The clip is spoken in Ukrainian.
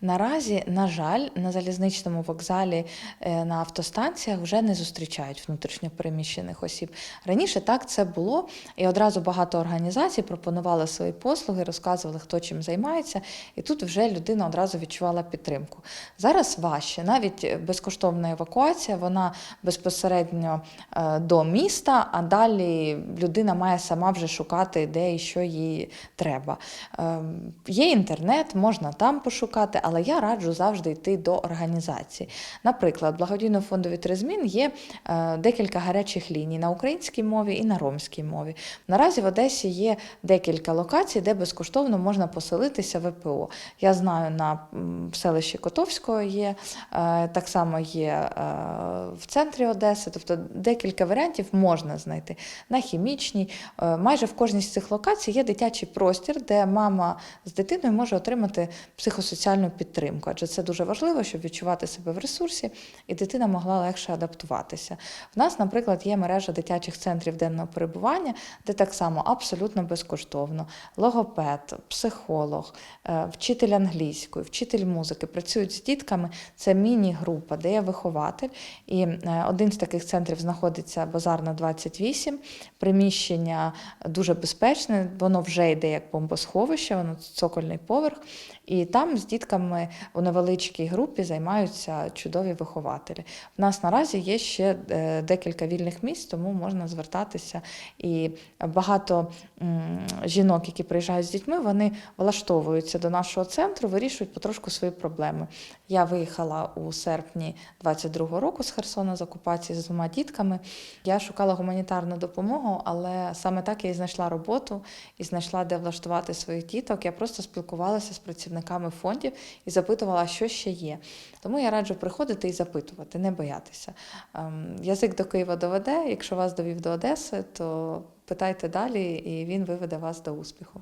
Наразі, на жаль, на залізничному вокзалі е, на автостанціях вже не зустрічають внутрішньо переміщених осіб. Раніше так це було, і одразу багато організацій пропонували свої послуги, розказували, хто чим займається, і тут вже людина одразу відчувала підтримку. Зараз важче, навіть безкоштовна евакуація, вона безпосередньо е, до міста, а далі людина має сама вже шукати, де і що їй треба. Ем, Є інтернет, можна там пошукати, але я раджу завжди йти до організації. Наприклад, благодійно фонду «Вітри змін є е, декілька гарячих ліній на українській мові і на ромській мові. Наразі в Одесі є декілька локацій, де безкоштовно можна поселитися ВПО. Я знаю, на селищі Котовського є, е, так само є е, в центрі Одеси, тобто декілька варіантів можна знайти. На хімічній, майже в кожній з цих локацій є дитячий простір, де мама з дитиною може отримати психосоціальну підтримку, адже це дуже важливо, щоб відчувати себе в ресурсі, і дитина могла легше адаптуватися. В нас, наприклад, є мережа дитячих центрів денного перебування, де так само абсолютно безкоштовно логопед, психолог, е, вчитель англійської, вчитель музики працюють з дітками. Це міні-група, де є вихователь. І е, один з таких центрів знаходиться базарна 28. Приміщення дуже безпечне, воно вже йде як бомбосховище, воно цокольний поверх. І там з дітками у невеличкій групі займаються чудові вихователі. У нас наразі є ще е, декілька вільних місць, тому можна звертатися. І багато жінок, які приїжджають з дітьми, вони влаштовуються до нашого центру, вирішують потрошку свої проблеми. Я виїхала у серпні 22-го року з Херсона з окупації з двома дітками. Я шукала гуманітарну допомогу, але саме так я і знайшла роботу і знайшла, де влаштувати своїх діток. Я просто спілкувалася з працівниками фондів і запитувала, що ще є. Тому я раджу приходити і запитувати, не боятися. Ем, Язик до Києва доведе. Якщо вас довів до Одеси, то питайте далі, і він виведе вас до успіху.